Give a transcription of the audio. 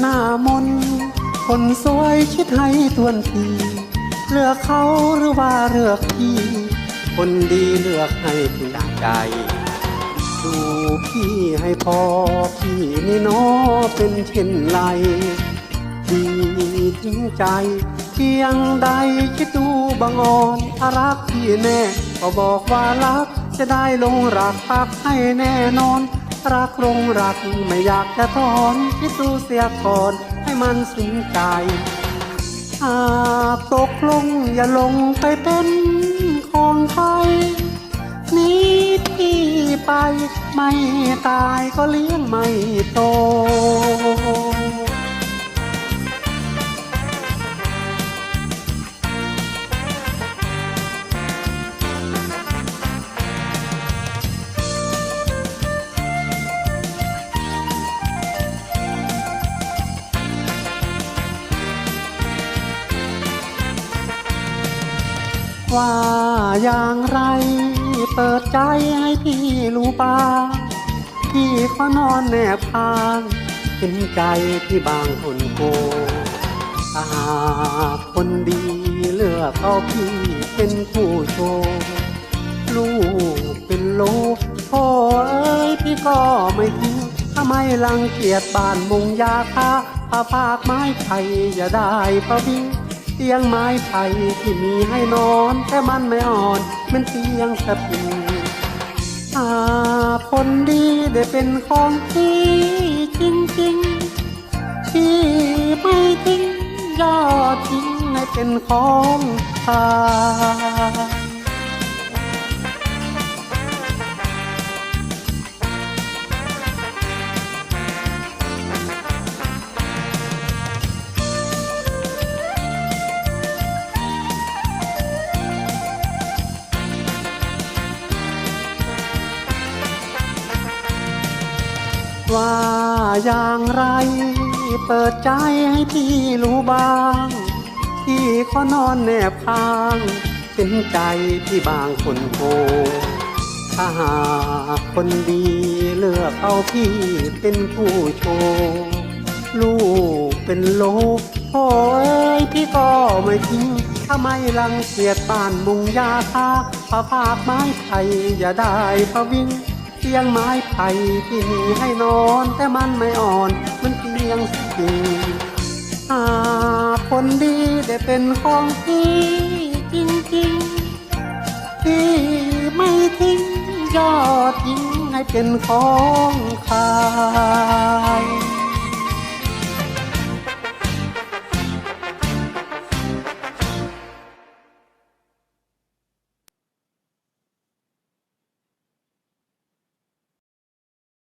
หน้ามน คนสวยคิดให้ตวนที เลือกเขาหรือว่าเลือกพี่ คนดีเลือกให้ถึงใจ ดูพี่ให้พอพี่นี่น้อเป็นเช่นไรพี่ทิ้งใจเพียงใดคิดดูบังอ่อนถ้ารักพี่แน่ก็บอกว่ารักจะได้ลงรักพักให้แน่นอน รักรงรักไม่อยากจะถอนคิดดูเสียก่อนให้มันสิ้นใจหากตกลงอย่าลงไปเป็นของใครนี้ที่ไปไม่ตายก็เลี้ยงไม่โต ว่าอย่างไรเปิดใจให้พี่รู้บ้างพี่ขอนอนแนบพางเห็นใจที่บางคนโกถ้าหากคนดีเลือกเอาพี่เป็นผู้โชว์ลูกเป็นโลกพ่อเอ้ยพี่ก็ไม่ทิ้งถ้าไม่รังเกียจบ้านมุงยาคาผ้าฝากไม้ไผ่อย่าได้พะวิง เตียงไม้ไผ่ที่มีให้นอน แต่มันไม่อ่อนมันเตียงสะพิงถ้าคนดีได้เป็นของพี่จริงๆที่ไม่ทิ้งยอดทิ้งให้เป็นของทา ว่าอย่างไร เปิดใจให้พี่รู้บ้าง พี่ขอนอนแนบข้างเป็นใจที่บางคนโกถ้าหากคนดีเลือกเอาพี่เป็นผู้โชว์ลูกเป็นโลกพ่อเอ้ยพี่ก็ไม่ทิ้งถ้าไม่รังเกียจบ้านมุงยาคาผ้าผากไม้ไผ่อย่าได้พะวิง ตียงไม้ไผ่ที่มีให้นอนแต่มันไม่อ่อน มันเตียงสิ่งหาคนดีได้เป็นของพี่จริงๆพี่ไม่ทิ้งยอดทิ้งให้เป็นของใคร